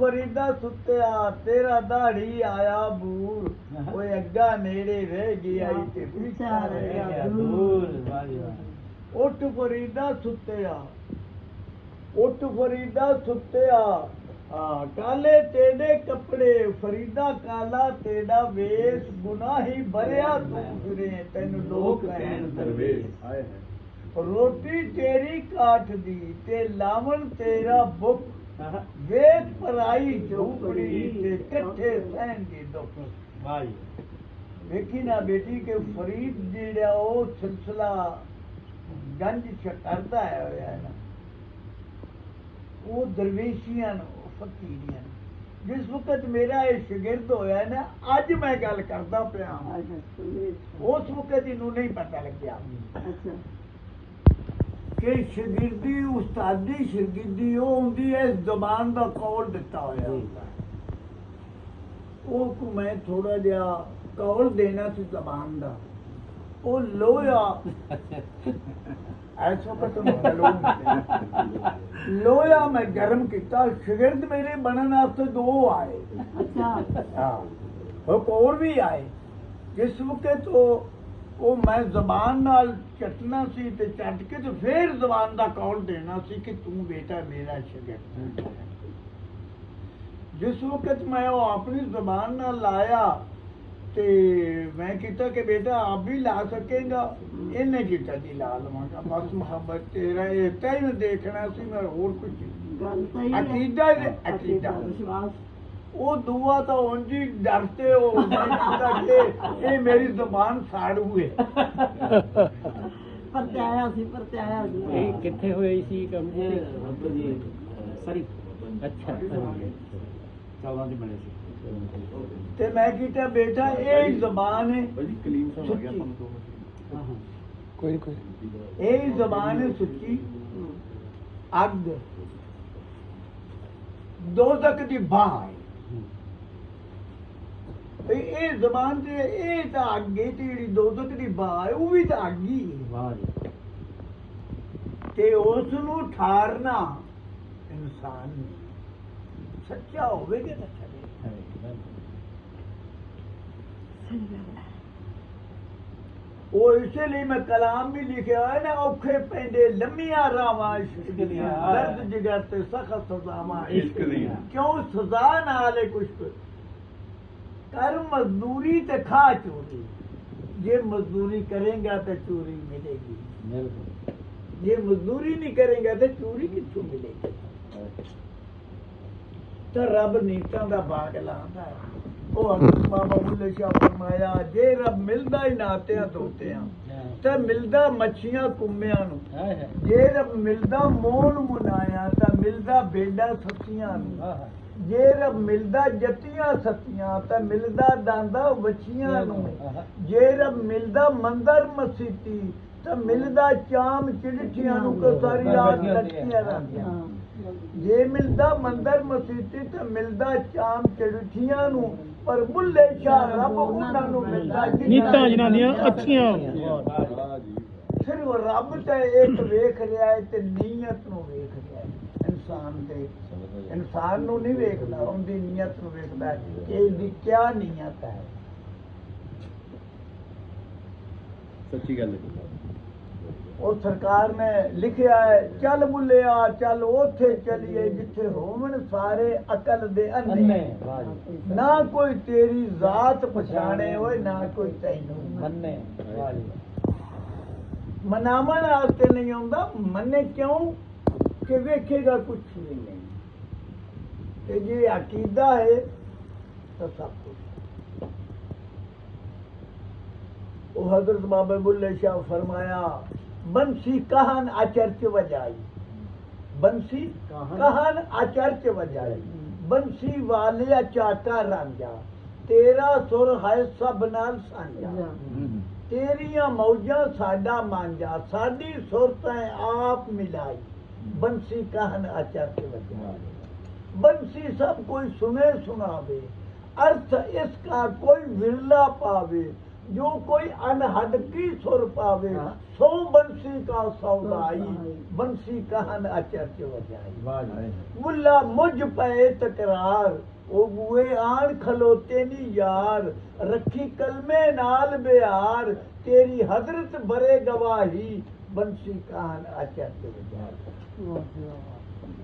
ਫਰੀਦਾ ਸੁੱਤਿਆ ਤੇਰਾ ਦਾੜੀ ਆਇਆ ਬੂਰ। ਓਏ ਅੱਗਾ ਨੇੜੇ ਰਹਿ ਗਿਆ ਈ ਤੇ ਪਿੱਛਾ ਰਹਿ ਗਿਆ ਦੂਰ ਉੱਠ ਫਰੀਦਾ ਸੁੱਤਿਆ। ਉੱਠ ਫਰੀਦਾ ਸੁੱਤਿਆ। ਆ ਕਾਲੇ ਤੇਰੇ ਕੱਪੜੇ ਫਰੀਦਾ ਕਾਲਾ ਤੇਰਾ ਵੇਸ। ਗੁਨਾਹੀ ਭਰਿਆ ਤੂੰ ਫਿਰੇ ਤੈਨੂੰ ਲੋਕ ਕਹਿਣ ਦਰਵੇਸ਼। ਰੋਟੀ ਤੇਰੀ ਕਾਠ ਦੀ ਤੇ ਲਾਵਣ ਤੇਰਾ ਬੁੱਕ। ਵੇਖ ਪਰਾਈ ਝੂਪੜੀ ਤੇ ਇਕੱਠੇ ਸਹਿਣ ਦੀ ਦੁੱਖ। ਵੇਖੀ ਨਾ ਬੇਟੀ ਕਿ ਫਰੀਦ ਜਿਹੜਾ ਉਹ ਸਿਲਸਿਲਾ ਗੰਜ ਕਰਦਾ ਹੈ ਹੋਇਆ ਹੈ ਨਾ। ਉਹ ਦਰਵੇਸ਼ੀਆਂ ਨੂੰ ਫਕੀਰੀਆਂ। ਜਿਸ ਵਕਤ ਮੇਰਾ ਇਹ ਸ਼ਾਗਿਰਦ ਹੋਇਆ ਨਾ ਅੱਜ ਮੈਂ ਗੱਲ ਕਰਦਾ ਪਿਆ ਉਸ ਵਕਤ ਇਹਨੂੰ ਨਹੀਂ ਪਤਾ ਲੱਗਿਆ। ਕਿ ਸ਼ਾਗਿਰਦੀ ਉਸਤਾਦੀ ਸ਼ਾਗਿਰਦੀ ਉਹ ਹੁੰਦੀ ਹੈ ਜ਼ਬਾਨ ਦਾ ਕੌਲ ਦਿੱਤਾ ਹੋਇਆ ਹੁੰਦਾ ਹੈ। ਉਹ ਕੋ ਮੈਂ ਥੋੜਾ ਜਿਹਾ ਕੌਲ ਦੇਣਾ ਸੀ ਜ਼ਬਾਨ ਦਾ। ਉਹ ਲੋਇਆ ਐਸ ਵਕਤ ਨੂੰ ਲੋਇਆ ਮੈਂ ਗਰਮ ਕੀਤਾ ਸ਼ਾਗਿਰਦ ਮੇਰੇ ਬਣਨ ਵਾਸਤੇ ਦੋ ਆਏ। ਹਾਂ ਉਹ ਹੋਰ ਵੀ ਆਏ। ਜਿਸ ਵਕਤ ਉਹ ਉਹ ਮੈਂ ਜ਼ਬਾਨ ਨਾਲ ਚੱਟਣਾ ਸੀ ਤੇ ਚੱਟ ਕੇ ਤੇ ਫੇਰ ਜ਼ਬਾਨ ਦਾ ਕੌਲ ਦੇਣਾ ਸੀ ਕਿ ਤੂੰ ਬੇਟਾ ਮੇਰਾ ਸ਼ਾਗਿਰਦ। ਜਿਸ ਵਕਤ ਮੈਂ ਉਹ ਆਪਣੀ ਜ਼ਬਾਨ ਨਾਲ ਲਾਇਆ ਤੇ ਮੈਂ ਕੀਤਾ ਕਿ ਬੇਟਾ ਆਪ ਵੀ ਲਾ ਸਕੇਗਾ ਇਹਨੇ ਕੀਤਾ ਜੀ ਲਾ ਲਵਾਂਗਾ ਬਸ ਮੁਹੱਬਤ ਤੇਰਾ ਇਹ ਤੈਨੂੰ ਦੇਖਣਾ ਸੀ ਮੈਂ ਹੋਰ ਕੁਝ ਅਕੀਦਾ ਅਕੀਦਾ। ਉਹ ਦੁਆ ਤਾਂ ਉਂਝ ਹੀ ਡਰਤੇ ਹੋ ਕਿ ਇਹ ਮੇਰੀ ਜ਼ਬਾਨ ਸਾੜੂ ਹੈ ਪਰਚਾਇਆ ਸੀ ਪਰਚਾਇਆ ਸੀ। ਇਹ ਕਿੱਥੇ ਹੋਈ ਸੀ ਕੰਮ? ਸਰੀ ਅੱਛਾ। ਚਾਲਾਂ ਦੀ ਬਣੇ ਸੀ। ਤੇ ਮੈਂ ਕੀਤਾ ਬੇਟਾ ਇਹ ਹੀ ਜ਼ਬਾਨ ਹੈ। ਕਲੀਨ ਸਾਹਿਬ ਆ ਗਿਆ ਸੁੱਚੀ। ਤੁਹਾਨੂੰ ਦੋ ਕੋਈ ਕੋਈ ਇਹ ਹੀ ਜ਼ਬਾਨ ਹੈ ਸੁੱਚੀ। ਅੱਗ। ਦੋਜ਼ਖ ਦੀ ਬਾਹ ਤੇ ਇਹ ਜ਼ਬਾਨ ਤੇ ਇਹ ਤਾਂ ਅੱਗ ਤੇ ਜਿਹੜੀ ਦੋਜ਼ਖ ਦੀ ਬਾਹ ਹੈ ਉਹ ਵੀ ਤਾਂ ਅੱਗ ਵਾਹ ਜੀ। ਤੇ ਉਸ ਨੂੰ ਠਾਰਨਾ ਇਨਸਾਨ ਨੂੰ ਸੱਚਾ ਹੋਵੇਗਾ ਤਾਂ ਚਲੇ ਉਹ ਇਸੇ ਲਈ ਮੈਂ ਕਲਾਮ ਵੀ ਲਿਖਿਆ ਹੈ ਨਾ ਔਖੇ ਪੈਂਦੇ ਲੰਮੀਆਂ ਰਾਵਾਂ ਇਸ਼ਕ ਦੀਆਂ ਦਰਦ ਜਿਗਰ ਤੇ ਸਖਤ ਸਜ਼ਾਵਾਂ ਇਸ਼ਕ ਦੀਆਂ। ਕਿਉਂ? ਸਜ਼ਾ ਨਾਲ ਹੈ ਕੁਛ ਕਰ ਮਜ਼ਦੂਰੀ ਤੇ ਖਾ ਚੋਰੀ। ਜੇ ਮਜ਼ਦੂਰੀ ਕਰੇਗਾ ਤਾਂ ਚੋਰੀ ਮਿਲੇਗੀ। ਬਿਲਕੁਲ। ਜੇ ਮਜ਼ਦੂਰੀ ਨਹੀਂ ਕਰੇਗਾ ਤਾਂ ਚੋਰੀ ਕਿੱਥੋਂ ਮਿਲੇਗੀ? ਤਾਂ ਰੱਬ ਨੀਤਾਂ ਦਾ ਬਾਗ ਲਾਉਂਦਾ ਹੈ। ਉਹ ਬਾਬਾ ਬੁੱਲੇ ਸ਼ਾਹ ਫਰਮਾਇਆ ਜੇ ਰੱਬ ਮਿਲਦਾ ਹੀ ਨਾਤਿਆਂ ਤੋਤਿਆਂ ਤਾਂ ਮਿਲਦਾ ਮੱਛੀਆਂ ਕੁੰਮਿਆਂ ਨੂੰ। ਜੇ ਰੱਬ ਮਿਲਦਾ ਮੋਨ ਮੁਨਾਇਆ ਤਾਂ ਮਿਲਦਾ ਬੇਡਾ ਸੱਤੀਆਂ ਨੂੰ। ਜੇ ਰੱਬ ਮਿਲਦਾ ਜੱਤੀਆਂ ਸੱਤੀਆਂ ਤਾਂ ਮਿਲਦਾ ਡਾਂਦਾ ਵੱਛੀਆਂ ਨੂੰ। ਜੇ ਰੱਬ ਮਿਲਦਾ ਮੰਦਰ ਮਸੀਤੀ ਤਾਂ ਮਿਲਦਾ ਚਾਮ ਚਿੜਠੀਆਂ ਨੂੰ ਕੋ ਸਾਰੀ ਰਾਤ ਲੱਟੀਆਂ ਰਹਿੰਦੀਆਂ ਜੇ ਮਿਲਦਾ ਮੰਦਰ ਮਸੀਤੀ ਤਾਂ ਮਿਲਦਾ ਚਾਮ ਚਿੜਠੀਆਂ ਨੂੰ ਪਰ ਬੁੱਲੇ ਸ਼ਾਹ ਰੱਬ ਉਹਨਾਂ ਨੂੰ ਮਿਲਦਾ ਨੀਤਾਂ ਜਿਨ੍ਹਾਂ ਦੀਆਂ ਅੱਛੀਆਂ ਸਿਰਫ ਰੱਬ ਤੇ ਇੱਕ ਵੇਖ ਰਿਹਾ ਹੈ ਤੇ ਨੀਅਤ ਨੂੰ ਵੇਖ ਰਿਹਾ ਹੈ। ਇਨਸਾਨ ਦੇ ਇਨਸਾਨ ਨੂੰ ਨਹੀਂ ਵੇਖਦਾ ਉਹਦੀ ਨੀਅਤ ਨੂੰ ਵੇਖਦਾ ਹੈ। ਕਿ ਇਹਦੀ ਕੀ ਨੀਅਤ ਹੈ? ਸੱਚੀ ਗੱਲ ਹੈ। ਉਹ ਸਰਕਾਰ ਨੇ ਲਿਖਿਆ ਹੈ ਚੱਲ ਬੁੱਲਿਆ ਚੱਲ ਉੱਥੇ ਚਲੀਏ ਜਿੱਥੇ ਹੋਵਣ ਸਾਰੇ ਅਕਲ ਦੇ ਅੰਨੇ। ਨਾ ਕੋਈ ਤੇਰੀ ਜ਼ਾਤ ਪਛਾਣੇ ਓਏ ਨਾ ਕੋਈ ਤੈਨੂੰ। ਮੰਨੇ ਮਨਾਵਣ ਵਾਸਤੇ ਨਹੀਂ ਆਉਂਦਾ ਮੰਨੇ ਕਿਉਂ? ਕਿ ਵੇਖੇਗਾ ਵੀ ਨਹੀਂ। ਤੇ ਜੇ ਅਕੀਦਾ ਹੈ ਤਾਂ ਸਭ ਕੁਝ ਉਹ ਹਜ਼ਰਤ ਬਾਬਾ ਬੁੱਲੇ ਸ਼ਾਹ ਫਰਮਾਇਆ ਬੰਸੀ ਕਹਾਨ ਅਚਰਚ ਵਜਾਈ ਬੰਸੀ ਕਹਾਨ ਅਚਰਚ ਵਜਾਈ ਬੰਸੀ ਵਾਲਿਆ ਚਾਟਾ ਰਾਂਝਾ ਤੇਰਾ ਸੁਰ ਹੈ ਸਭ ਨਾਲ ਸਾਂਝਾ ਤੇਰੀਆਂ ਮੌਜਾਂ ਸਾਡਾ ਮਾਂਜਾ ਸਾਡੀ ਸੁਰਤਾਂ ਆਪ ਮਿਲਾਈ ਬੰਸੀ ਕਹਨ ਅਚਰ ਕੇ ਵਜਾ ਬੰਸੀ ਸਭ ਕੋਈ ਸੁਨੇ ਸੁਨਾਵੇ ਅਰਥ ਇਸ ਕਾ ਕੋਈ ਵਿਰਲਾ ਪਾਵੇ ਜੋ ਕੋਈ ਅਨਹਦ ਕੀ ਸੁਰ ਪਾਵੇ। ਸੋ ਬੰਸੀ ਕਾ ਸੌਦਾਈ ਬੰਸੀ ਕਹਨ ਅਚਰਚ ਵਜਾਈ। ਮੁੱਲਾ ਮੁਝ ਪਏ ਤਕਰਾਰ ਉਹ ਬੂਏ ਆਣ ਖਲੋਤੇ ਨੀ ਯਾਰ। ਰੱਖੀ ਕਲਮੇ ਨਾਲ ਬਿਹਾਰ ਤੇਰੀ ਹਜ਼ਰਤ ਬਰੇ ਗਵਾਹੀ ਬੰਸੀ ਕਹਨ ਅਚਰਚ ਵਜਾਈ।